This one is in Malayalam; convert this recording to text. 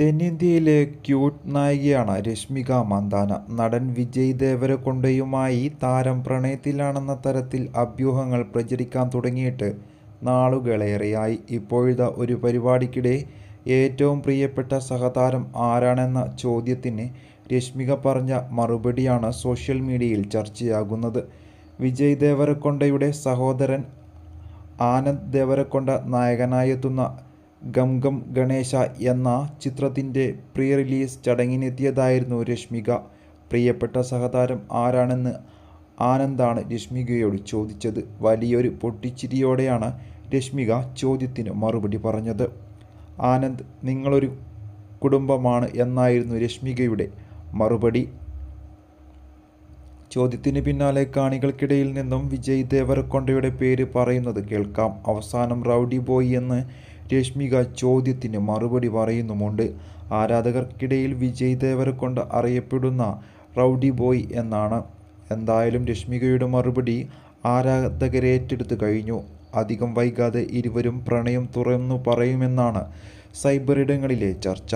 തെന്നിന്ത്യയിലെ ക്യൂട്ട് നായികയാണ് രശ്മിക മന്ദാന. നടൻ വിജയ് ദേവരകൊണ്ടയുമായി താരം പ്രണയത്തിലാണെന്ന തരത്തിൽ അഭ്യൂഹങ്ങൾ പ്രചരിക്കാൻ തുടങ്ങിയിട്ട് നാളുകളേറെയായി. ഇപ്പോഴത്തെ ഒരു പരിപാടിക്കിടെ ഏറ്റവും പ്രിയപ്പെട്ട സഹതാരം ആരാണെന്ന ചോദ്യത്തിന് രശ്മിക പറഞ്ഞ മറുപടിയാണ് സോഷ്യൽ മീഡിയയിൽ ചർച്ചയാകുന്നത്. വിജയ് ദേവരകൊണ്ടയുടെ സഹോദരൻ ആനന്ദ് ദേവരകൊണ്ട നായകനായെത്തുന്ന ഗം ഗം ഗണേശ എന്ന ചിത്രത്തിന്റെ പ്രീ റിലീസ് ചടങ്ങിനെത്തിയതായിരുന്നു രശ്മിക. പ്രിയപ്പെട്ട സഹതാരം ആരാണെന്ന് ആനന്ദാണ് രശ്മികയോട് ചോദിച്ചത്. വലിയൊരു പൊട്ടിച്ചിരിയോടെയാണ് രശ്മിക ചോദ്യത്തിന് മറുപടി പറഞ്ഞത്. ആനന്ദ് നിങ്ങളൊരു കുടുംബമാണ് എന്നായിരുന്നു രശ്മികയുടെ മറുപടി. ചോദ്യത്തിന് പിന്നാലെ കാണികൾക്കിടയിൽ നിന്നും വിജയ് ദേവരക്കൊണ്ടയുടെ പേര് പറയുന്നത് കേൾക്കാം. അവസാനം റൗഡി ബോയ് എന്ന് രശ്മിക ചോദ്യത്തിന് മറുപടി പറയുന്നുമുണ്ട്. ആരാധകർക്കിടയിൽ വിജയ് ദേവരക്കൊണ്ട് അറിയപ്പെടുന്ന റൗഡി ബോയ് എന്നാണ്. എന്തായാലും രശ്മികയുടെ മറുപടി ആരാധകരേറ്റെടുത്ത് കഴിഞ്ഞു. അധികം വൈകാതെ ഇരുവരും പ്രണയം തുറന്നു പറയുമെന്നാണ് സൈബറിടങ്ങളിലെ ചർച്ച.